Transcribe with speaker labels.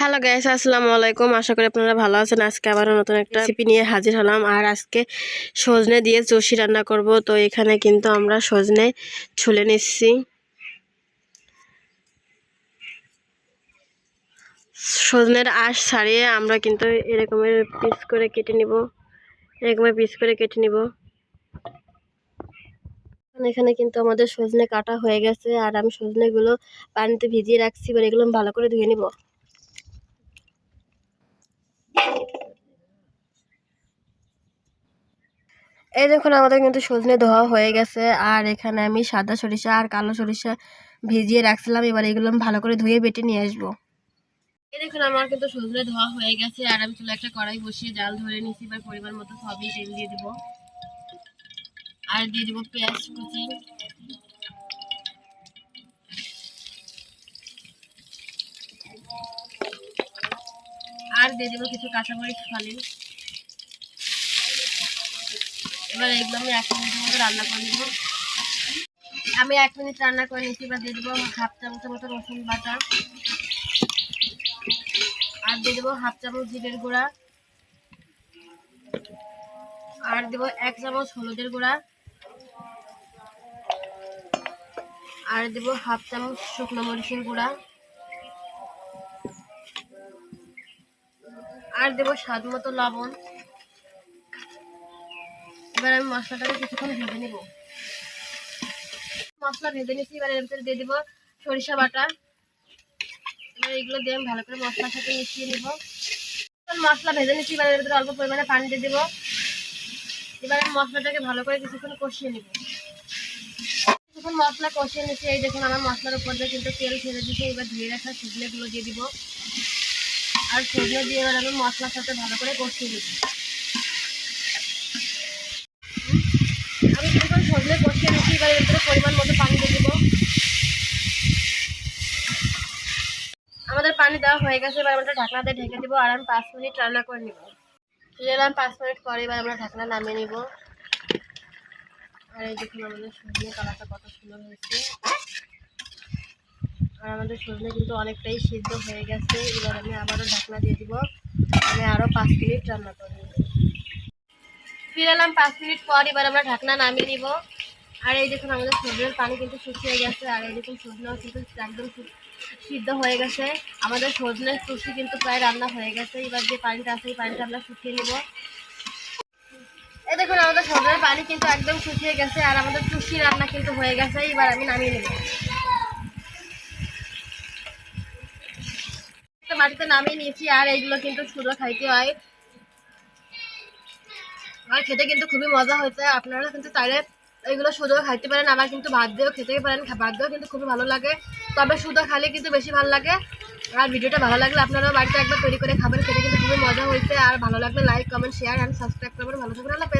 Speaker 1: Hello guys আসসালামু আলাইকুম আশা করি আপনারা ভালো আছেন। আজকে আবারও নতুন একটা রেসিপি নিয়ে হাজির হলাম। আর আজকে সজনে দিয়ে চষি রান্না করব। তো এখানে কিন্তু আমরা সজনে ছুলে নিচ্ছি। সজনের আঁশ ছাড়িয়ে আমরা কিন্তু এরকমের পিস করে কেটে নিব। এরকমের পিস করে কেটে নিব। এখানে কিন্তু আমাদের সজনে কাটা হয়ে গেছে। আর আমি সজনেগুলো পানিতে ভিজিয়ে রাখছি। এবার এগুলো ভালো করে ধুয়ে নিব। এই দেখুন, আমাদের কিন্তু সজনে ধোয়া হয়ে গেছে। আর এখানে আমি সাদা সরিষা আর কালো সরিষা ভিজিয়ে রাখছিলাম। এবার এগুলো ভালো করে ধুয়ে বেটে নিয়ে আসব। এই দেখুন, আমার কিন্তু সজনে ধোয়া হয়ে গেছে। আর আমি চুলে একটা কড়াই বসিয়ে জাল ধরে নিয়েছি। এবার পরিমাণ মতো সবই তেল দিয়ে দিব। আর দিয়ে দিব পেঁয়াজ কুচি। আর দিয়ে দিব কিছু কাঁচামরিচ ফালি। এবার এগুলো আমি এক মিনিটের মতো রান্না করে নেব। আমি এক মিনিট রান্না করে নিচ্ছি, এবার দিয়ে দেবো হাফ চামচের মতো রসুন বাটা। আর দিয়ে দেবো হাফ চামচ জিরের গুঁড়া। আর দেবো এক চামচ হলুদের গুঁড়া। আর দেবো হাফ চামচ শুকনো মরিচের গুঁড়া। আর দেবো স্বাদ মতো লবণ। এবার আমি মশলাটাকে কিছুক্ষণ ভেজে নেব। মশলা ভেজে নিচ্ছি এবার এর ভিতরে দিয়ে দেবো সরিষা বাটা। এবার এগুলো দিয়ে আমি ভালো করে মশলার সাথে মিশিয়ে নেব। মশলা ভেজে নিচ্ছি এবার এর ভিতরে অল্প পরিমাণে পানি দিয়ে দেবো। এবার আমি মশলাটাকে ভালো করে কিছুক্ষণ কষিয়ে নেব। কিছুক্ষণ মশলা কষিয়ে নিচ্ছি এই দেখুন আমার মশলার উপর দিয়ে কিন্তু তেল ছেড়ে দিচ্ছে এবার ধুয়ে রাখা সজনেগুলো দিয়ে দিব। আর সজনে দিয়ে এবার আমি মশলার সাথে ভালো করে কষিয়ে নেব আমি কিছুক্ষণ সজনে কষিয়ে নিচ্ছি এবার এর ভিতরে পরিমাণ মতো পানি দিয়ে দেবো আমাদের পানি দেওয়া হয়ে গেছে, এবার আমরা ঢাকনা দিয়ে ঢেকে দেবো আর আমি পাঁচ মিনিট রান্না করে নেব। ফিরে এলাম পাঁচ মিনিট পরে এবার আমরা ঢাকনা নামিয়ে নিব। আর এই দেখুন, আমাদের সজনে কালারটা কত সুন্দর হয়েছে। আর আমাদের সজনে কিন্তু অনেকটাই সিদ্ধ হয়ে গেছে। এবার আমি আবারও ঢাকনা দিয়ে দিব। আমি আরও পাঁচ মিনিট রান্না করে নেব। ফিরে এলাম পাঁচ মিনিট পর এবার আমরা ঢাকনা নামিয়ে নিব। আর এই দেখুন, আমাদের সজনের পানি কিন্তু শুকিয়ে গেছে। আর এই দেখুন, সজনেও কিন্তু একদম সিদ্ধ হয়ে গেছে। আমাদের সজনের টুসি কিন্তু প্রায় রান্না হয়ে গেছে। এবার যে পানিটা আছে, এই পানিটা আমরা শুকিয়ে নেব। এই দেখুন, আমাদের সজনের পানি কিন্তু একদম শুকিয়ে গেছে আর আমাদের টুসি রান্না কিন্তু হয়ে গেছে। এবার আমি নামিয়ে নেব। মাটিতে নামিয়ে নিয়েছি আর এইগুলো কিন্তু শুধু খাইতে হয়। আর খেতে কিন্তু খুবই মজা হয়েছে। আপনারা কিন্তু চাইলে এগুলো সুদ খাইতে পারেন, আবার কিন্তু ভাত দিয়েও খেতে পারেন ভাত দিয়েও কিন্তু খুবই ভালো লাগে। তবে শুধু খালে কিন্তু বেশি ভালো লাগে। আর ভিডিওটা ভালো লাগলে আপনারাও বাড়িতে একবার তৈরি করে খাবেন, খেতে কিন্তু খুবই মজা হয়েছে। আর ভালো লাগলে like comment share and subscribe করবেন। ভালো থাকবেন, আল্লাহ।